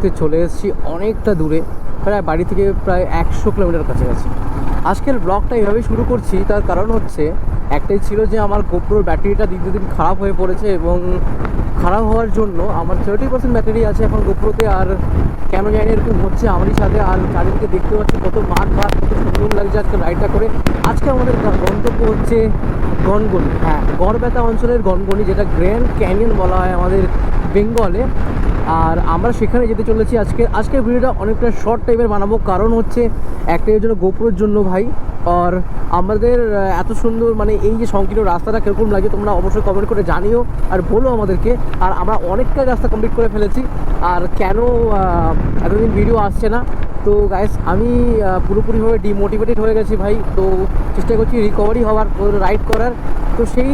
করতে চলে এসেছি অনেকটা দূরে, প্রায় বাড়ি থেকে প্রায় একশো কিলোমিটার কাছাকাছি। আজকের ব্লগটা এইভাবেই শুরু করছি, তার কারণ হচ্ছে একটাই ছিল যে আমার গোপ্রোর ব্যাটারিটা দিন দিন খারাপ হয়ে পড়েছে এবং খারাপ হওয়ার জন্য আমার থার্টি পার্সেন্ট ব্যাটারি আছে এখন গোপ্রোতে আর কেন জানি এরকম হচ্ছে আমারই সাথে, আর চারিদিকে দেখতে পাচ্ছি কত মাঠ ভাত কত সুন্দর লাগছে আজকে রাইডটা করে। আজকে আমাদের গন্তব্য হচ্ছে গনগনি হ্যাঁ গড়বেতা অঞ্চলের গনগনি, যেটা গ্র্যান্ড ক্যানিয়ন বলা হয় আমাদের বেঙ্গলে আর আমরা সেখানে যেতে চলেছি আজকে। আজকের ভিডিওটা অনেকটা শর্ট টাইপের বানাবো। কারণ হচ্ছে একটাই জন্য গোপুরের জন্য ভাই। আর আমাদের এত সুন্দর মানে এই যে সংকীর্ণ রাস্তাটা কীরকম লাগে তোমরা অবশ্যই কমেন্ট করে জানিও আর বলো আমাদেরকে। আর আমরা অনেকটা রাস্তা কমপ্লিট করে ফেলেছি। আর কেন এতদিন ভিডিও আসছে না। তো গাইস আমি পুরোপুরিভাবে ডিমোটিভেটেড হয়ে গেছি ভাই। তো চেষ্টা করছি রিকভারি হওয়ার রাইড করার। তো সেই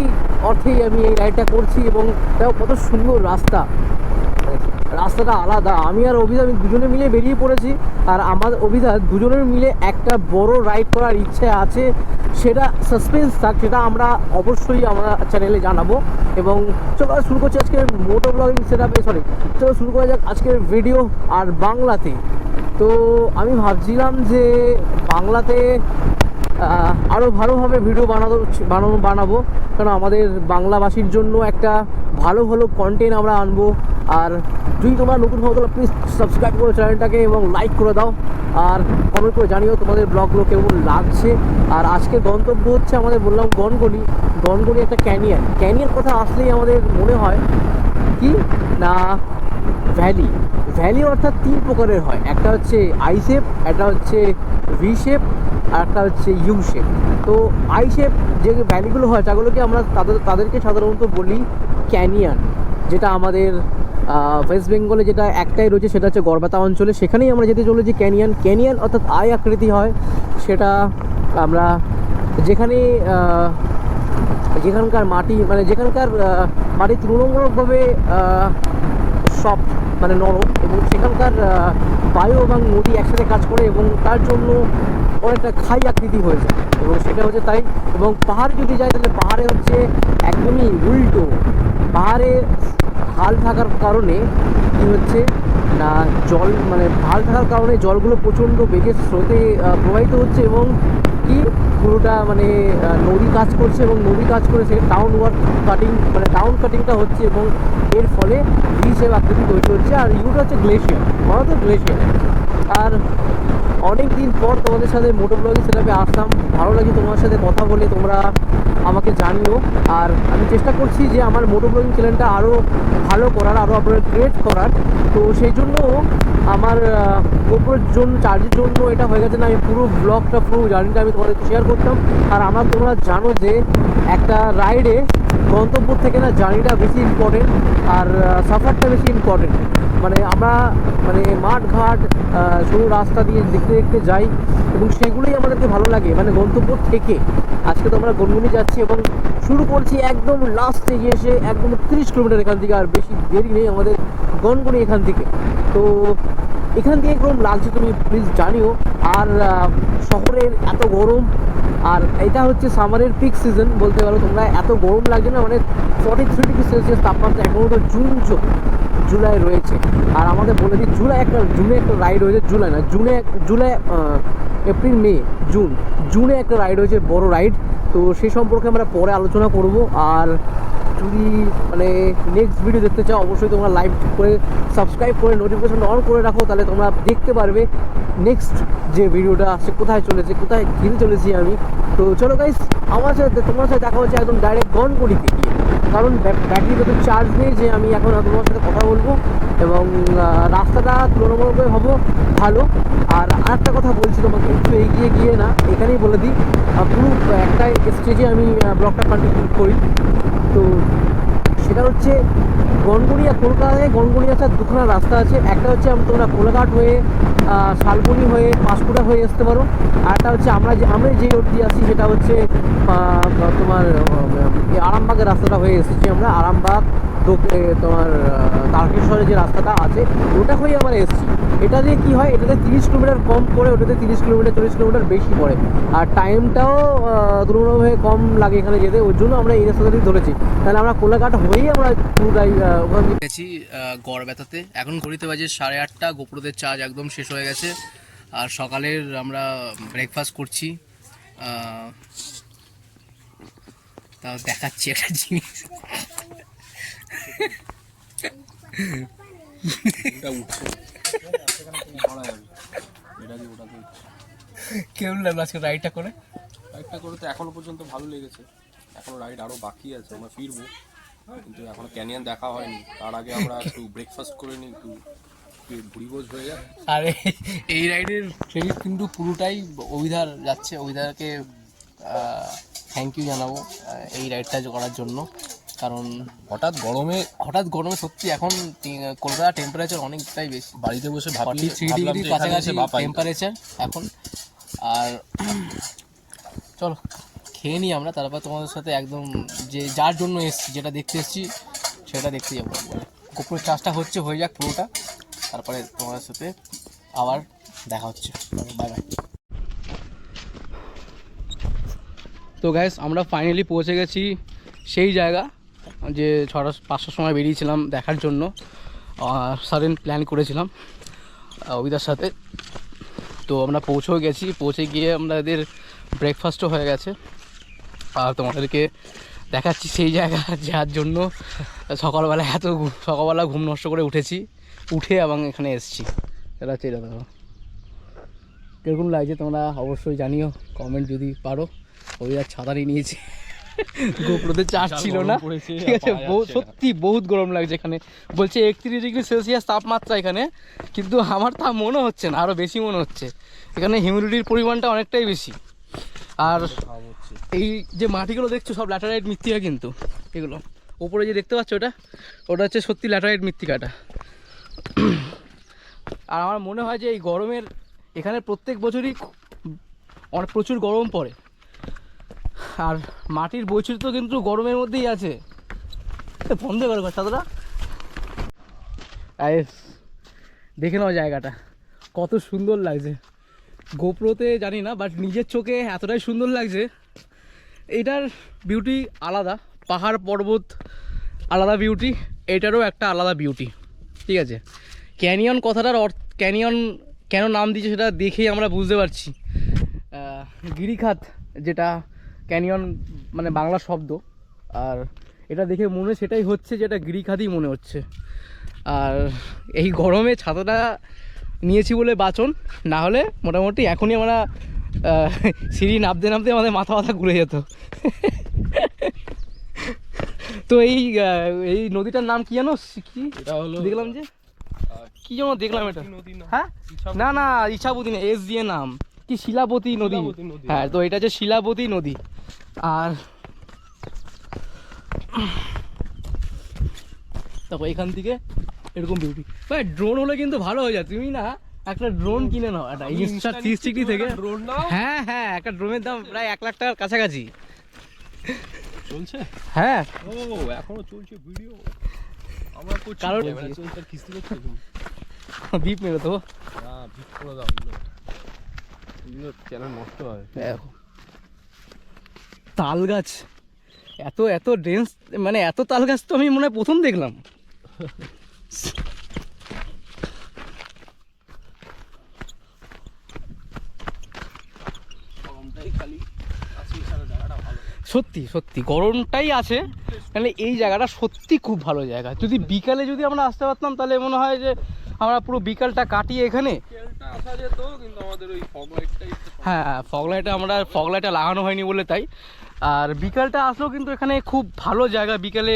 অর্থেই আমি এই রাইডটা করছি এবং কত সুন্দর রাস্তা। রাস্তাটা আলাদা। আমি আর অভিদা দুজনে মিলে বেরিয়ে পড়েছি। আর আমার অভিদা দুজনের মিলে একটা বড় রাইড করার ইচ্ছে আছে। সেটা সাসপেন্স থাক, সেটা আমরা অবশ্যই আমরা চ্যানেলে জানাব। এবং চলো শুরু করছি আজকের মোটো ব্লগিং সেট সরি চলো শুরু করা যাক আজকের ভিডিও আর বাংলাতে। তো আমি ভাবছিলাম যে বাংলাতে আরও ভালোভাবে ভিডিও বানানো বানানো, বানাবো। কারণ আমাদের বাংলাভাষীর জন্য একটা ভালো ভালো কন্টেন্ট আমরা আনব। আর যদি তোমরা নতুন হও, তাহলে প্লিজ সাবস্ক্রাইব করো চ্যানেলটাকে এবং লাইক করে দাও। আর কমেন্ট করে জানিও তোমাদের ব্লগগুলো কেমন লাগছে। আর আজকে গন্তব্য হচ্ছে আমাদের বললাম গনগনি। গনগনি একটা ক্যানিয়ান ক্যানিয়ান কথা আসলেই আমাদের মনে হয় কি? না ভ্যালি ভ্যালি অর্থাৎ তিন প্রকারের হয়। একটা হচ্ছে আই শেপ একটা হচ্ছে ভি শেপ আর একটা হচ্ছে ইউ শেপ তো আই শেপ যে ভ্যালিগুলো হয়, তাগুলোকে আমরা তাদের তাদেরকে সাধারণত বলি ক্যানিয়ান, যেটা আমাদের ওয়েস্ট বেঙ্গলে যেটা একটাই রয়েছে, সেটা হচ্ছে গড়বাতা অঞ্চলে। সেখানেই আমরা যেতে চলেছি ক্যানিয়ান। ক্যানিয়ান অর্থাৎ আয় আকৃতি হয়। সেটা আমরা যেখানে যেখানকার মাটি মানে যেখানকার মাটি তুলনামূলকভাবে সফট মানে নরম এবং সেখানকার বায়ু এবং নদী একসাথে কাজ করে এবং তার জন্য অনেকটা খাই আকৃতি হয়ে যায়। এবং সেটা হচ্ছে তাই, এবং পাহাড় যদি যায় তাহলে পাহাড়ে হচ্ছে একদমই উল্টো। পাহাড়ে হাল থাকার কারণে কি হচ্ছে, না জল মানে ঢাল থাকার কারণে জলগুলো প্রচণ্ড বেগে স্রোতে প্রবাহিত হচ্ছে এবং কি পুরোটা মানে নদী কাজ করছে এবং নদী কাজ করে সে টাউন ওয়ার্ক কাটিং মানে টাউন কাটিংটা হচ্ছে এবং এর ফলে হিসেবে আকৃতি তৈরি হচ্ছে আর ইউটা হচ্ছে গ্লেশিয়ার ভারত গ্লেশিয়ার আর অনেক দিন পর তোমাদের সাথে মোটো ব্লগিং সেটাপে আসলাম, ভালো লাগে তোমার সাথে কথা বলে, তোমরা আমাকে জানিও। আর আমি চেষ্টা করছি যে আমার মোটো ব্লগিং চ্যানেলটা আরও ভালো করার আরও আপনার ক্রিয়েট করার। তো সেই জন্য আমার গোপরের জন্য চার্জের জন্য এটা হয়ে গেছে না, আমি পুরো ব্লগটা পুরো জার্নিটা আমি তোমাদেরকে শেয়ার করতাম। আর আমার তোমরা জানো যে একটা রাইডে গন্তব্য থেকে না জার্নিটা বেশি ইম্পর্টেন্ট আর সাফারটা বেশি ইম্পর্টেন্ট মানে আমরা মানে মাঠ ঘাট সরু রাস্তা দিয়ে দেখতে দেখতে যাই, এবং সেগুলোই আমাদেরকে ভালো লাগে মানে গন্তব্য থেকে। আজকে তো আমরা গনগুনি যাচ্ছি এবং শুরু করছি একদম লাস্টে এসে একদম তিরিশ কিলোমিটার এখান থেকে আর বেশি দেরি নেই আমাদের গনগুনি এখান থেকে। তো এখান থেকে কীরকম লাগছে তুমি প্লিজ জানিও। আর শহরের এত গরম, আর এটা হচ্ছে সামারের পিক সিজন বলতে পারো তোমরা। এত গরম লাগছে না মানে ফর্টি থ্রি ডিগ্রি সেলসিয়াস তাপমাত্রা এখনও তো জুন জু- জুলাই রয়েছে। আর আমাদের বলে দিই, জুলাই একটা, জুনে একটা রাইড হয়েছে, জুলাই না, জুনে, জুলাই এপ্রিল, মে, জুন। জুনে একটা রাইড হয়েছে, বড় রাইড তো সেই সম্পর্কে আমরা পরে আলোচনা করব। আর যদি মানে নেক্সট ভিডিও দেখতে চাও, অবশ্যই তোমরা লাইভ করে সাবস্ক্রাইব করে নোটিফিকেশন অন করে রাখো, তাহলে তোমরা দেখতে পারবে নেক্সট যে ভিডিওটা সে কোথায় চলেছে, কোথায় ঘিরে চলেছি আমি। তো চলো গাইস আমার সাথে, তোমার সাথে দেখা হচ্ছে একদম ডাইরেক্ট গন করিতে গিয়ে। কারণ ব্যাটারি তো চার্জ নেই যে আমি এখন তোমার সাথে কথা বলব এবং রাস্তাটা তুলনামূলকভাবে হব ভালো। আর একটা কথা বলছি তোমাকে, একটু এগিয়ে গিয়ে না, এখানেই বলে দিই পুরো একটা স্টেজে আমি ব্লগটা কন্টিনিউ করি। তো সেটা হচ্ছে গনগনিয়া থেকে গনগুড়িয়া স্যার দুখানা রাস্তা আছে। একটা হচ্ছে তোমরা কোলাঘাট হয়ে শালবনি হয়ে, পাঁশকুড়া হয়ে আসতে পারো। আর একটা হচ্ছে আমরা যে আমি যে রোড দিয়ে আসি সেটা হচ্ছে তোমার আরামবাগের রাস্তাটা হয়ে এসেছি আমরা। আরামবাগ তোমার তারকেশ্বরে যে রাস্তাটা আছে ওটা হয়ে আমরা এসেছি। এটা দিয়ে কী হয় এটাতে তিরিশ কিলোমিটার কম পড়ে ওটাতে তিরিশ কিলোমিটার চল্লিশ কিলোমিটার বেশি পড়ে। আর টাইমটাও তুলনাভাবে কম লাগে এখানে যেতে ওর জন্য আমরা এই রাস্তাটা দিয়ে ধরেছি। তাহলে আমরা কোলাঘাট হয়েই আমরা পুরোটাই ওখান গেছি গড় ব্যথাতে এখন ঘড়িতে বাজে সাড়ে আটটা গোপুরদের চার্জ একদম শেষ হয়ে গেছে। আর সকালের আমরা ব্রেকফাস্ট করছি। আহ, তা দেখাচ্ছি একটা জিনিস। কেমন লাগল আজকে রাইডটা করে? রাইডটা করে তো এখনও পর্যন্ত ভালো লেগেছে। এখনও রাইড আরও বাকি আছে আমরা ফিরবো। কিন্তু এখনও ক্যানিয়ন দেখা হয়নি। তার আগে আমরা একটু ব্রেকফাস্ট করে নিই একটু ভুড়িভোজ হয়ে যাক। আর এই- এই রাইডের ক্রেডিট কিন্তু পুরোটাই অভিধার যাচ্ছে। অভিধাকে থ্যাংক ইউ জানাব এই রাইডটা করার জন্য। কারণ হঠাৎ গরমে হঠাৎ গরমে সত্যি এখন কলকাতা টেম্পারেচার অনেকটাই বেশি। বাড়িতে বসে ফর্টি থ্রি এখানে কাছাকাছি টেম্পারেচার এখন। আর চলো খেয়ে নিই আমরা তারপর তোমাদের সাথে একদম যে যার জন্য এসছি যেটা দেখতে এসছি সেটা দেখতে যাব। গোপুরের চাষটা হচ্ছে হয়ে যাক পুরোটা। তারপরে তোমাদের সাথে আবার দেখা হচ্ছে। বাই বাই তো গ্যাস আমরা ফাইনালি পৌঁছে গেছি সেই জায়গা। যে ছটা, পাঁচটার সময় বেরিয়েছিলাম দেখার জন্য। সাডেন প্ল্যান করেছিলাম অবিদার সাথে। তো আমরা পৌঁছেও গেছি, পৌঁছে গিয়ে আমাদের ব্রেকফাস্টও হয়ে গেছে। আর তোমাদেরকে দেখাচ্ছি সেই জায়গা, যার জন্য সকালবেলা এত সকালবেলা ঘুম নষ্ট করে উঠেছি, উঠে এবং এখানে এসেছি। এটা হচ্ছে এটা দেখো কীরকম লাগছে তোমরা অবশ্যই জানিও কমেন্ট যদি পারো। ওই আর ছাতা নিয়েছি। গোপ্রোতে চার্জ ছিল না। ঠিক আছে সত্যি বহুত গরম লাগছে এখানে। বলছে একত্রিশ ডিগ্রি সেলসিয়াস তাপমাত্রা এখানে কিন্তু আমার তা মনে হচ্ছে না আরও বেশি মনে হচ্ছে। এখানে হিউমিডিটির পরিমাণটা অনেকটাই বেশি। আর এই যে মাটিগুলো দেখছ সব ল্যাটারাইট মৃত্তিকা কিন্তু এগুলো। ওপরে যে দেখতে পাচ্ছ ওটা ওটা হচ্ছে সত্যি ল্যাটারাইট মৃত্তিকাটা। আর আমার মনে হয় যে এই গরমের এখানে প্রত্যেক বছরই অনেক প্রচুর গরম পড়ে। আর মাটির বৈচিত্র্য কিন্তু গরমের মধ্যেই আছে। বন্ধ করো ছাত্ররা দেখে নাও জায়গাটা। কত সুন্দর লাগছে। গোপ্রোতে জানি না বাট নিজের চোখে এতটাই সুন্দর লাগছে। এটার বিউটি আলাদা, পাহাড় পর্বত আলাদা বিউটি এটারও একটা আলাদা বিউটি ঠিক আছে? ক্যানিয়ন কথাটার অর্থ ক্যানিয়ন কেন নাম দিয়েছে সেটা দেখেই আমরা বুঝতে পারছি। গিরিখাত, যেটা ক্যানিয়ন মানে বাংলা শব্দ। আর এটা দেখে মনে সেটাই হচ্ছে যেটা গিরিখাতই মনে হচ্ছে। আর এই গরমে ছাতাটা নিয়েছি বলে বাঁচন না হলে মোটামুটি এখনই আমরা সিঁড়ি নামতে নামতে আমাদের মাথা মাথা ঘুরে যেত। তো এই এই নদীটার নাম কি জানো? কি? দেখলাম যে? কি যেন দেখলাম এটা। হ্যাঁ? না না ইছাবতী না এস দিয়ে নাম। কি শিলাবতী নদী? হ্যাঁ তো এটা হচ্ছে শিলাবতী নদী। আর তারপর এখান থেকে এরকম বিউটি ভাই ড্রোন হলে কিন্তু ভালো হয়ে যায়। তুমি না একটা ড্রোন কিনে নাও একটা ইনস্টা থ্রি সিক্সটি থেকে। ড্রোন নাও। হ্যাঁ হ্যাঁ একটা ড্রোনের দাম প্রায় এক লাখ টাকার কাছাকাছি। চলছে? হ্যাঁ। ও এখনও চলছে ভিডিও আমরা কারণ- চলছে আর কিস্তি করছ তুমি বিপ মেরে তো না ভিট করে দাও নষ্ট হয়? দেখো। তাল গাছ। এত এত ডেন্স মানে এত তাল গাছ তো আমি মনে হয় প্রথম দেখলাম। সত্যি সত্যি গরমটাই আছে। মানে এই জায়গাটা সত্যি খুব ভালো জায়গা। যদি বিকালে যদি আমরা আসতে পারতাম তাহলে মনে হয় যে আমরা পুরো বিকালটা কাটিয়ে এখানে ওই ফগ হ্যাঁ ফগ লাইটে আমরা ফগ লাইটটা লাগানো হয়নি বলে তাই। আর বিকালটা আসলেও কিন্তু এখানে খুব ভালো জায়গা বিকালে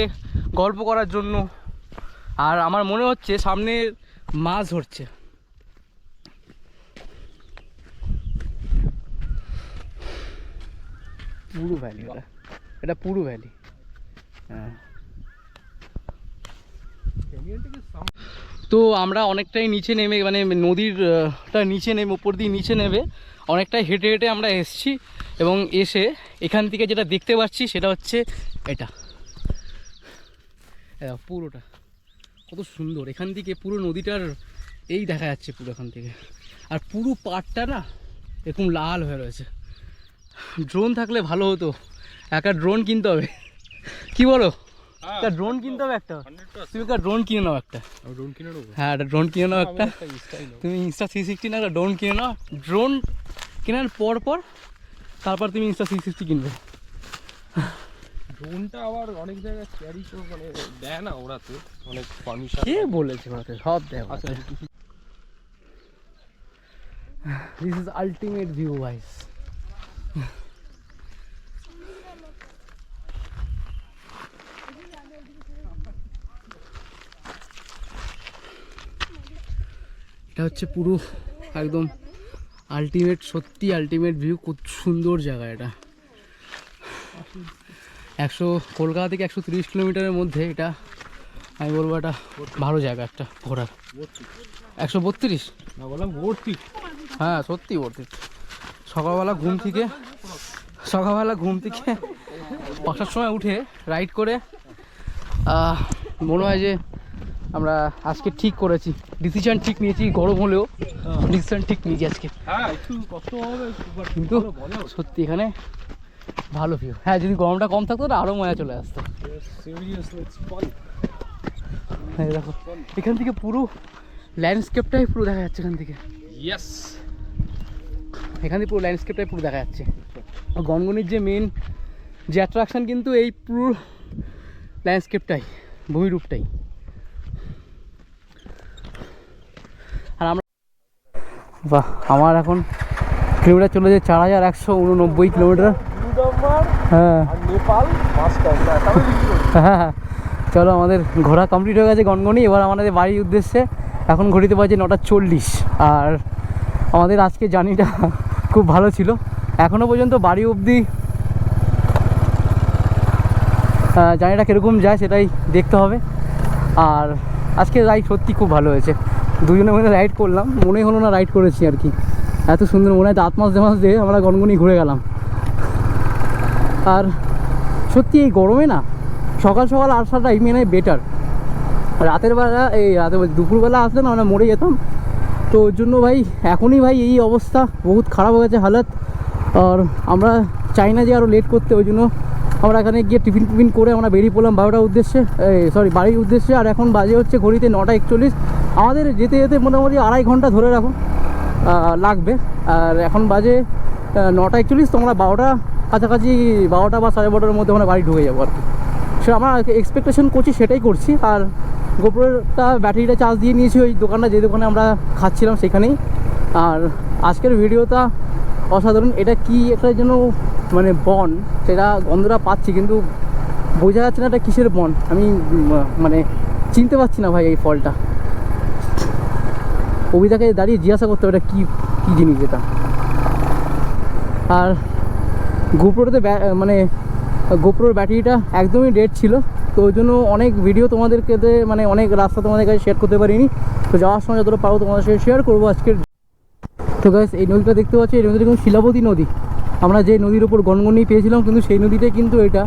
গল্প করার জন্য। আর আমার মনে হচ্ছে সামনে মাছ ধরছে। পুরো ভ্যালি এটা এটা পুরো ভ্যালি হ্যাঁ। তো আমরা অনেকটাই নিচে নেমে মানে নদীর আহ, টা নিচে নেমে উপর দিয়ে নিচে নেমে অনেকটাই হেঁটে হেঁটে আমরা এসেছি এবং এসে এখান থেকে যেটা দেখতে পাচ্ছি সেটা হচ্ছে এটা। পুরোটা। কত সুন্দর। এখান থেকে পুরো নদীটার এই দেখা যাচ্ছে পুরো এখান থেকে। আর পুরো পাড়টা না এরকম লাল হয়ে রয়েছে। ড্রোন থাকলে ভালো হতো। একটা ড্রোন কিনতে হবে। কি বলো? একটা ড্রোন কিনতে হবে একটা। তুমি একটা ড্রোন কিনে নাও একটা। ড্রোন কিনে নেব? হ্যাঁ একটা ড্রোন কিনে নাও একটা। তুমি ইনস্টা থ্রি সিক্সটি না একটা ড্রোন কিনে নাও। ড্রোন কেনার পর পর তারপর তুমি ইনস্টা থ্রি সিক্সটি কিনবে। ড্রোনটা আবার অনেক জায়গায় ক্যারি তো মানে দেয় না ওরাতে অনেক পারমিশন কে বলেছে ওরাতে? সব দেখ আচ্ছা this is ultimate view guys এটা হচ্ছে পুরো একদম আলটিমেট সত্যি আলটিমেট ভিউ খুব সুন্দর জায়গা এটা। একশো কলকাতা থেকে একশো তিরিশ কিলোমিটারের মধ্যে এটা আমি বলব এটা ভালো জায়গা একটা ঘোরার। একশো বত্রিশ? না বললাম ভর্তি। হ্যাঁ সত্যি ভর্তি। সকালবেলা ঘুম থেকে সকালবেলা ঘুম থেকে পাঁচটার সময় উঠে রাইড করে মনে হয় যে আমরা আজকে ঠিক করেছি। ডিসিশন ঠিক নিয়েছি গরম হলেও ডিসিশন ঠিক নিয়েছি আজকে। হ্যাঁ কিন্তু। সত্যি এখানে ভালো ভিউ হ্যাঁ যদি গরমটা কম থাকতো না আরও মজা চলে আসতো. হ্যাঁ দেখো এখান থেকে পুরো ল্যান্ডস্কেপটাই পুরো দেখা যাচ্ছে এখান থেকে। Yes. এখান থেকে পুরো ল্যান্ডস্কেপটাই পুরো দেখা যাচ্ছে। আর গনগনির যে মেন যে অ্যাট্রাকশন কিন্তু এই পুরো ল্যান্ডস্কেপটাই ভূমিরূপটাই আর আমরা বাহ, আমার এখন কিলোমিটার চলে যায় চার হাজার একশো উননব্বই কিলোমিটার। হ্যাঁ। হ্যাঁ। চলো, আমাদের ঘোরা কমপ্লিট হয়ে গেছে গনগনি। এবার আমাদের বাড়ির উদ্দেশ্যে এখন ঘড়িতে বাজে নটা চল্লিশ। আর আমাদের আজকে জার্নিটা খুব ভালো ছিল। এখনও পর্যন্ত বাড়ি অবধি জার্নিটা কীরকম যায় সেটাই দেখতে হবে। আর আজকে রাইড সত্যি খুব ভালো হয়েছে। দুজনে মিলে রাইড করলাম। মনেই হলো না রাইড করেছি আর কি। এত সুন্দর মনে হয় দাঁত মাস মাস দিয়ে আমরা গনগনি ঘুরে গেলাম। আর সত্যি এই গরমে না, সকাল সকাল আসাটাই মেনে বেটার রাতের বেলা, এই রাতে দুপুরবেলা আসলে না আমরা মরে যেতাম। তো ওর জন্য ভাই, এখনই ভাই এই অবস্থা, বহুত খারাপ হয়ে গেছে হালত। আর আমরা চাই না যে আরও লেট করতে, ওই জন্য আমরা এখানে গিয়ে টিফিন টিফিন করে আমরা বেরিয়ে পড়লাম বারোটার উদ্দেশ্যে সরি বাড়ির উদ্দেশ্যে। আর এখন বাজে হচ্ছে ঘড়িতে নটা একচল্লিশ। আমাদের যেতে যেতে মোটামুটি আড়াই ঘণ্টা ধরে রাখো লাগবে। আর এখন বাজে নটা একচল্লিশ তোমরা বারোটা কাছাকাছি, বারোটা বা সাড়ে বারোটার মধ্যে আমরা বাড়ি ঢুকে যাব আর কি। সে আমরা এক্সপেকটেশন করছি, সেটাই করছি। আর গোপুরেরটা ব্যাটারিটা চার্জ দিয়ে নিয়েছি ওই দোকানটা, যে দোকানে আমরা খাচ্ছিলাম সেখানেই। আর আজকের ভিডিওটা অসাধারণ। এটা কি একটা যেন মানে বন, সেটা গন্ধটা পাচ্ছি, কিন্তু বোঝা যাচ্ছে না এটা কিসের বন। আমি মানে চিনতে পারছি না ভাই এই ফলটা। কবিতাকে দাঁড়িয়ে জিজ্ঞাসা করতে হবে এটা কী কী জিনিস এটা? আর গোপ্রোতে মানে গোপ্রোর ব্যাটারিটা একদমই ডেড ছিল, তো ওই জন্য অনেক ভিডিও তোমাদেরকে মানে অনেক রাস্তা তোমাদের কাছে শেয়ার করতে পারিনি। তো যাওয়ার সময় যতটা পারব তোমাদের সাথে শেয়ার করব আজকের। তো গাইস এই নদীটা দেখতে পাচ্ছি, এই নদীটা কিন্তু শিলাবতী নদী। আমরা যে নদীর ওপর গনগনি পেয়েছিলাম, কিন্তু সেই নদীটাই কিন্তু এটা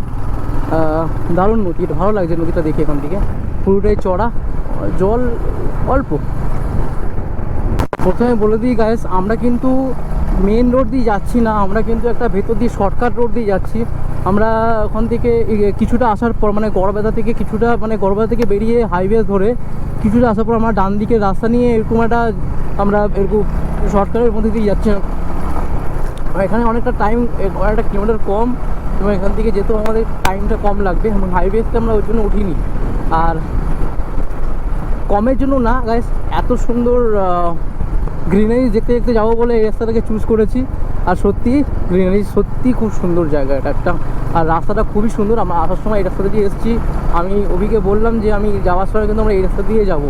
দারুণ নদী। এটা ভালো লাগছে নদীটা দেখে এখান থেকে। পুরোটাই চড়া, জল অল্প। প্রথমে বলে দিই গাইস আমরা কিন্তু মেন রোড দিয়ে যাচ্ছি না, আমরা কিন্তু একটা ভেতর দিয়ে শর্টকাট রোড দিয়ে যাচ্ছি। আমরা ওখান থেকে কিছুটা আসার পর মানে গড়বেতা থেকে কিছুটা মানে গড়বেতা থেকে বেরিয়ে হাইওয়ে ধরে কিছুটা আসার পর আমরা ডান দিকে রাস্তা নিয়ে এরকম একটা আমরা এরকম শর্টকাটের মধ্যে দিয়ে যাচ্ছি। এখানে অনেকটা টাইম অনেকটা কিলোমিটার কম, এবং এখান থেকে যেতেও আমাদের টাইমটা কম লাগবে, এবং হাইওয়েতে আমরা ওই জন্য উঠিনি। আর কমের জন্য না গাইস এত সুন্দর গ্রিনারি দেখতে দেখতে যাব বলে এই রাস্তাটাকে চুজ করেছি। আর সত্যি গ্রিনারি সত্যি খুব সুন্দর জায়গা এটা একটা। আর রাস্তাটা খুবই সুন্দর। আমরা আসার সময় এই রাস্তা দিয়ে এসেছি। আমি অভিকে বললাম যে আমি যাওয়ার সময় কিন্তু আমরা এই রাস্তা দিয়ে যাব।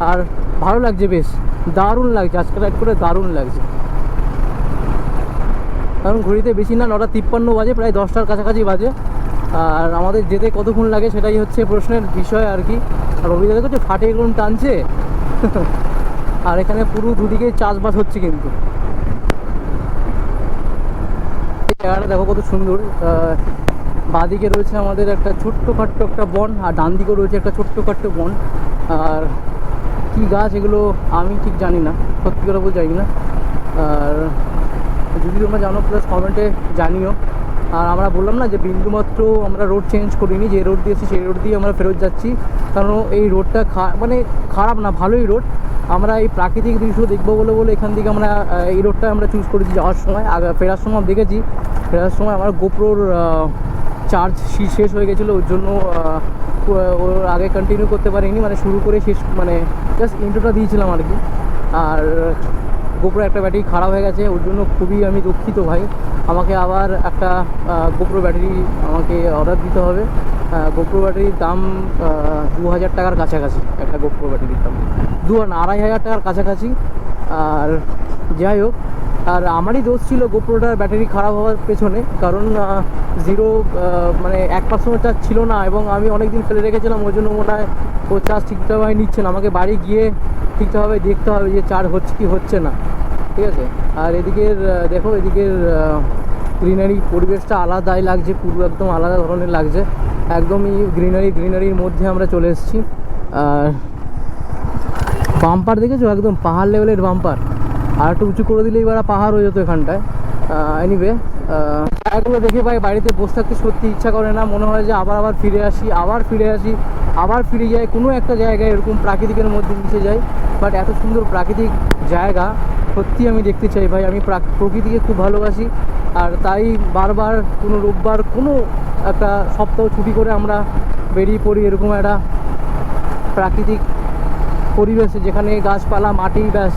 আর ভালো লাগছে বেশ। দারুণ লাগছে। আজকে রাইড করে দারুণ লাগছে। কারণ ঘড়িতে বেশি না, নটা তিপ্পান্ন বাজে, প্রায় দশটার কাছাকাছি বাজে। আর আমাদের যেতে কতক্ষণ লাগে সেটাই হচ্ছে প্রশ্নের বিষয় আর কি। আর অভিযোগ যে ফাটে এরকম টানছে। আর এখানে পুরো দুদিকে চাষবাস হচ্ছে কিন্তু। এই জায়গাটা দেখো কত সুন্দর। বাঁদিকে রয়েছে আমাদের একটা ছোট্ট খাট্ট একটা বন, আর ডান দিকেও রয়েছে একটা ছোট্ট খাট্ট বন। আর কী গাছ এগুলো আমি ঠিক জানি না, সত্যি করে বলতে জানি না। আর যদি তোমরা জানো প্লাস কমেন্টে জানিও। আর আমরা বললাম না যে বিন্দুমাত্র আমরা রোড চেঞ্জ করিনি, যে রোড দিয়েছি সেই রোড দিয়ে আমরা ফেরত যাচ্ছি। কারণ এই রোডটা মানে খারাপ না, ভালোই রোড আমরা এই প্রাকৃতিক দৃশ্য দেখব বলে বলে এখান থেকে আমরা এই রোডটা আমরা চুজ করেছি যাওয়ার সময়। আগে ফেরার সময় দেখেছি। ফেরার সময় আমার গোপ্রোর চার্জ শেষ হয়ে গেছিল, ওর জন্য ওর আগে কন্টিনিউ করতে পারিনি। মানে শুরু করে শেষ মানে জাস্ট ইন্ট্রোটা দিয়েছিলাম আর কি। আর গোপ্রো একটা ব্যাটারি খারাপ হয়ে গেছে, ওর জন্য খুবই আমি দুঃখিত ভাই। আমাকে আবার একটা গোপ্রো ব্যাটারি আমাকে অর্ডার দিতে হবে। গোপ্রো ব্যাটারির দাম দু হাজার টাকার কাছাকাছি, একটা গোপ্রো ব্যাটারির দাম। দু না আড়াই হাজার টাকার কাছাকাছি। আর যাই হোক, আর আমারই দোষ ছিল গোপ্রোটার ব্যাটারি খারাপ হওয়ার পেছনে, কারণ জিরো মানে এক পার্সেন্ট চার্জ ছিল না, এবং আমি অনেক দিন ফেলে রেখেছিলাম, ওই জন্য মনে হয় ও চার্জ ঠিকঠাকভাবে নিচ্ছে না। আমাকে বাড়ি গিয়ে ঠিকঠাকভাবে দেখতে হবে যে চার্জ হচ্ছে কি হচ্ছে না। ঠিক আছে? আর এদিকের দেখো, এদিকের গ্রিনারি পরিবেশটা আলাদাই লাগছে, পুরো একদম আলাদা ধরনের লাগছে। একদমই গ্রিনারি গ্রিনারির মধ্যে আমরা চলে এসেছি। আর বাম্পার দেখেছ? একদম পাহাড় লেভেলের বাম্পার আর একটু উঁচু করে দিলেই এবার পাহাড় হয়ে যেত এখানটায়। এনিওয়ে জায়গাগুলো দেখে ভাই বাড়িতে বসে থাকতে সত্যি ইচ্ছা করে না। মনে হয় যে আবার আবার ফিরে আসি, আবার ফিরে আসি, আবার ফিরে যাই। কোনো একটা জায়গায় এরকম প্রাকৃতিকের মধ্যে মিশে যাই। বাট এত সুন্দর প্রাকৃতিক জায়গা সত্যি আমি দেখতে চাই ভাই। আমি প্রাক- প্রকৃতিকে খুব ভালোবাসি। আর তাই বারবার কোনো রোববার কোনো একটা সপ্তাহ ছুটি করে আমরা বেরিয়ে পড়ি এরকম একটা প্রাকৃতিক পরিবেশে যেখানে গাছপালা, মাটি ব্যাস।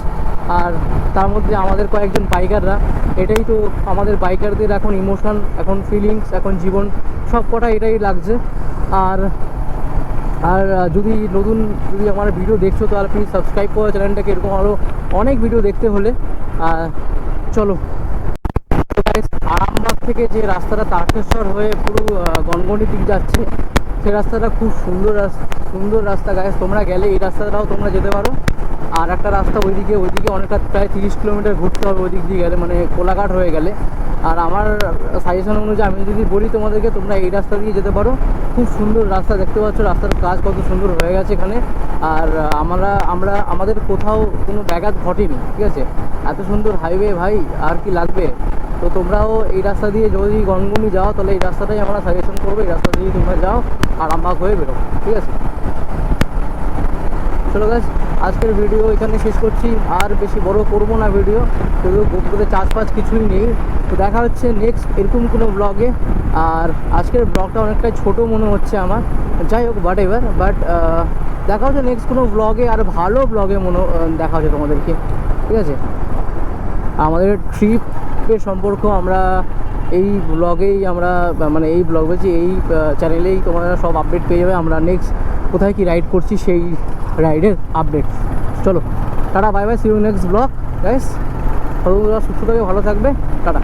আর তার মধ্যে আমাদের কয়েকজন বাইকাররা। এটাই তো আমাদের বাইকারদের এখন ইমোশন এখন ফিলিংস এখন জীবন। সব কটা এটাই লাগছে। আর আর যদি নতুন যদি আমার ভিডিও দেখছ, তাহলে প্লিজ সাবস্ক্রাইব করো চ্যানেলটাকে এরকম আরও অনেক ভিডিও দেখতে হলে। আর চলো। আরামবাগ থেকে যে রাস্তাটা তারকেশ্বর হয়ে পুরো গনগনি দিক যাচ্ছে, সে রাস্তাটা খুব সুন্দর সুন্দর রাস্তা গায়ে তোমরা গেলে এই রাস্তাটাও তোমরা যেতে পারো। আর একটা রাস্তা ওইদিকে ওইদিকে অনেকটা প্রায় তিরিশ কিলোমিটার ঘুরতে হবে ওইদিক দিয়ে গেলে মানে কোলাঘাট হয়ে গেলে। আর আমার সাজেশন অনুযায়ী, আমি যদি বলি তোমাদেরকে, তোমরা এই রাস্তা দিয়ে যেতে পারো। খুব সুন্দর রাস্তা, দেখতে পাচ্ছ রাস্তার কাজ কত সুন্দর হয়ে গেছে এখানে। আর আমরা আমরা, আমাদের কোথাও কোনো ব্যাঘাত ঘটেনি, ঠিক আছে? এত সুন্দর হাইওয়ে ভাই, আর কি লাগবে? তো তোমরাও এই রাস্তা দিয়ে যদি গনগনি যাও, তাহলে এই রাস্তাটাই আমরা সাজেশন করব। এই রাস্তা দিয়ে তোমরা যাও, আরামবাগ হয়ে বেরো ঠিক আছে? চলো গাছ আজকের ভিডিও এখানে শেষ করছি। আর বেশি বড় করব না ভিডিও শুধু গোপুরে চাষবাস কিছুই নেই। তো দেখা হচ্ছে নেক্সট এরকম কোনো ব্লগে আর আজকের ব্লগটা অনেকটাই ছোট মনে হচ্ছে আমার। যাই হোক বাট এবার বাট দেখা হচ্ছে নেক্সট কোনো ব্লগে আর ভালো ব্লগে মনে দেখা হচ্ছে তোমাদেরকে, ঠিক আছে? আমাদের ট্রিপের সম্পর্ক আমরা এই ব্লগেই আমরা মানে এই ব্লগ বলছি, এই চ্যানেলেই তোমরা সব আপডেট পেয়ে যাবে। আমরা নেক্সট কোথায় কি রাইড করছি সেই রাইডের আপডেট চলো, tata bye bye see you next vlog guys সুস্থ থাকবে, ভালো থাকবে, টাটা।